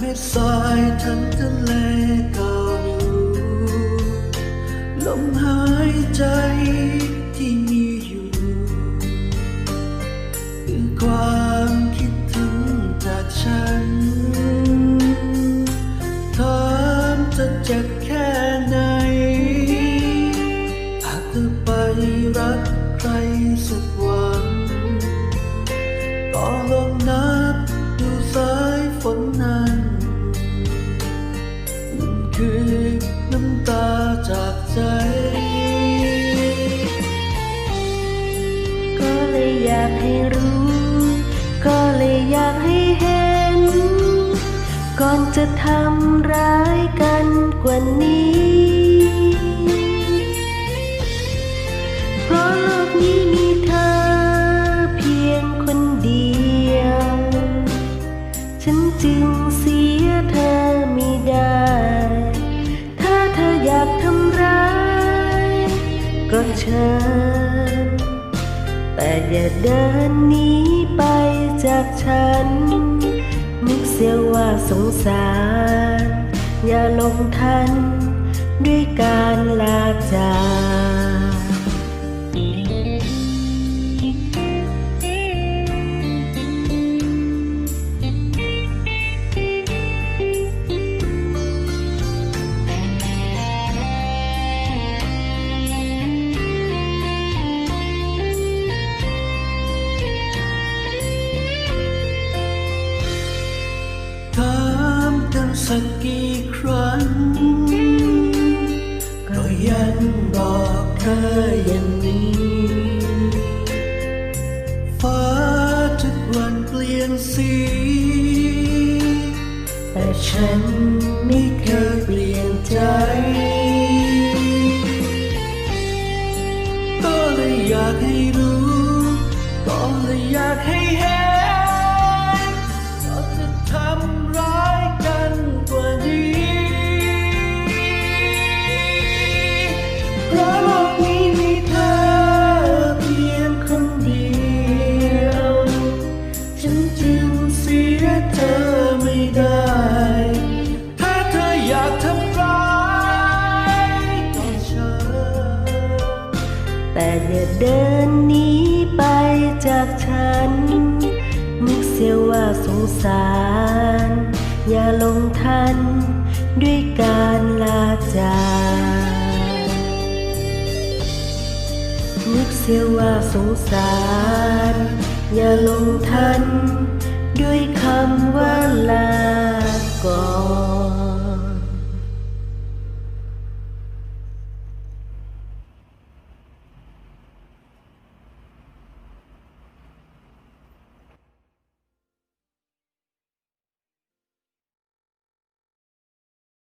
เม็ดทายทั้งทะเลเก่าลมหายใจที่มีอยู่คือความคิดถึงจากฉันถามจะเจ็บแค่ไหนหากจะไปรักใครสักวันก็ลงากให้รู้ ก็เลยอยากให้เห็น ก่อนจะทำร้ายกันกว่านี้ เพราะโลกนี้มีเธอเพียงคนเดียว ฉันจึงเสียเธอไม่ได้ ถ้าเธออยากทำร้าย ก็เชิญ อย่าเดินหนีไปจากฉัน นึกเสียว่าสงสาร อย่าลงทัน ด้วยการลาจาก สักกี่ครั้ง ก็ยังบอกเธออย่างนี้ฟ้าทุกวันเปลี่ยนสี แต่ฉันไม่เคยเปลี่ยนใจ อย่าเดินหนีไปจากฉัน นึกเสียว่าสงสาร อย่าลงทัน ด้วยการลาจากนึกเสียว่าสงสาร อย่าลงทัน ด้วยคำว่าลาก่อน